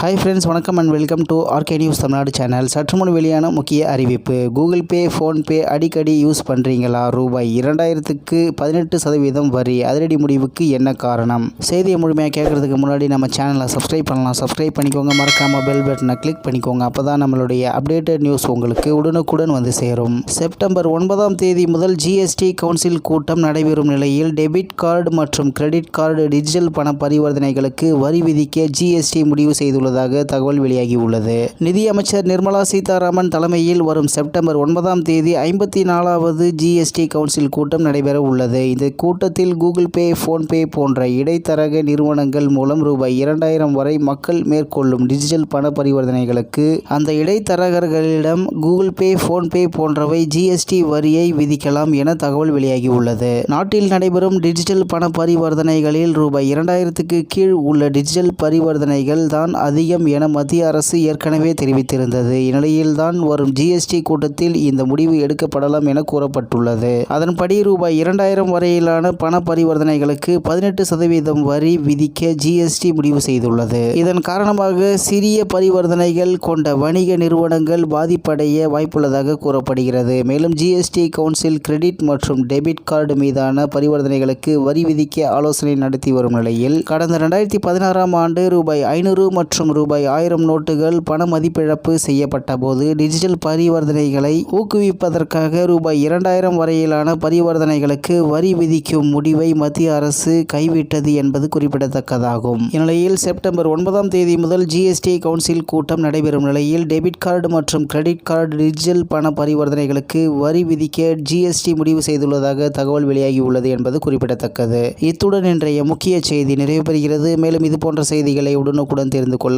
Hi friends வணக்கம் and welcome to RK news Tamil Nadu channel சற்று முன் வெளியான முக்கிய அறிவிப்பு. கூகுள் பே ஃபோன்பே அடிக்கடி யூஸ் பண்ணுறீங்களா ரூபாய் இரண்டாயிரத்துக்கு பதினெட்டு சதவீதம் வரி. அதிரடி முடிவுக்கு என்ன காரணம்? செய்தியை முழுமையாக கேட்குறதுக்கு முன்னாடி நம்ம சேனலை சப்ஸ்கிரைப் பண்ணலாம். சப்ஸ்கிரைப் பண்ணிக்கோங்க. மறக்காமல் பெல் பட்டனை கிளிக் பண்ணிக்கோங்க. அப்போ தான் நம்மளுடைய அப்டேட்டட் நியூஸ் உங்களுக்கு உடனுக்குடன் வந்து சேரும். செப்டம்பர் ஒன்பதாம் தேதி முதல் ஜிஎஸ்டி கவுன்சில் கூட்டம் நடைபெறும் நிலையில் டெபிட் கார்டு மற்றும் கிரெடிட் கார்டு டிஜிட்டல் பண பரிவர்த்தனைகளுக்கு வரி விதிக்க ஜிஎஸ்டி முடிவு உள்ளதாக தகவல் வெளியாகியுள்ளது நிதியமைச்சர் நிர்மலா சீதாராமன் தலைமையில் வரும் செப்டம்பர் ஒன்பதாம் தேதி ஐம்பத்தி நாலாவது ஜிஎஸ்டி கவுன்சில் கூட்டம் நடைபெற உள்ளது. இந்த கூட்டத்தில் கூகுள் பே ஃபோன்பே போன்ற இடைத்தரக நிறுவனங்கள் மூலம் ரூபாய் இரண்டாயிரம் வரை மக்கள் மேற்கொள்ளும் டிஜிட்டல் பண பரிவர்த்தனைகளுக்கு அந்த இடைத்தரகர்களிடம் கூகுள் பே ஃபோன்பே போன்றவை ஜிஎஸ்டி வரியை விதிக்கலாம் என தகவல் வெளியாகியுள்ளது நாட்டில் நடைபெறும் டிஜிட்டல் பண பரிவர்த்தனைகளில் ரூபாய் இரண்டாயிரத்துக்கு கீழ் உள்ள டிஜிட்டல் பரிவர்த்தனைகள் தான் அதிகம் என மத்திய அரசு ஏற்கனவே தெரிவித்திருந்தது. இந்நிலையில்தான் வரும் ஜிஎஸ்டி கூட்டத்தில் இந்த முடிவு எடுக்கப்படலாம் என கூறப்பட்டுள்ளது. அதன்படி ரூபாய் இரண்டாயிரம் வரையிலான பண பரிவர்த்தனைகளுக்கு பதினெட்டு சதவீதம் வரி விதிக்க ஜிஎஸ்டி முடிவு செய்துள்ளது. இதன் காரணமாக சிறிய பரிவர்த்தனைகள் கொண்ட வணிக நிறுவனங்கள் பாதிப்படைய வாய்ப்புள்ளதாக கூறப்படுகிறது. மேலும் ஜிஎஸ்டி கவுன்சில் கிரெடிட் மற்றும் டெபிட் கார்டு மீதான பரிவர்த்தனைகளுக்கு வரி விதிக்க ஆலோசனை நடத்தி வரும் நிலையில் கடந்த இரண்டாயிரத்தி பதினாறாம் ஆண்டு ரூபாய் ஐநூறு மற்றும் ரூபாய் ஆயிரம் நோட்டுகள் பண மதிப்பிழப்பு செய்யப்பட்ட போது டிஜிட்டல் பரிவர்த்தனைகளை ஊக்குவிப்பதற்காக ரூபாய் இரண்டாயிரம் வரையிலான பரிவர்த்தனைகளுக்கு வரி விதிக்கும் முடிவை மத்திய அரசு கைவிட்டது என்பது குறிப்பிடத்தக்கதாகும். இந்நிலையில் செப்டம்பர் ஒன்பதாம் தேதி முதல் ஜிஎஸ்டி கவுன்சில் கூட்டம் நடைபெறும் நிலையில் டெபிட் கார்டு மற்றும் கிரெடிட் கார்டு டிஜிட்டல் பண பரிவர்த்தனைகளுக்கு வரி விதிக்க ஜிஎஸ்டி முடிவு செய்துள்ளதாக தகவல் வெளியாகியுள்ளது என்பது குறிப்பிடத்தக்கது. இத்துடன் இன்றைய முக்கிய செய்தி நிறைவு பெறுகிறது மேலும் இது போன்ற செய்திகளை உடனுக்குடன் தெரிந்து கொள்ள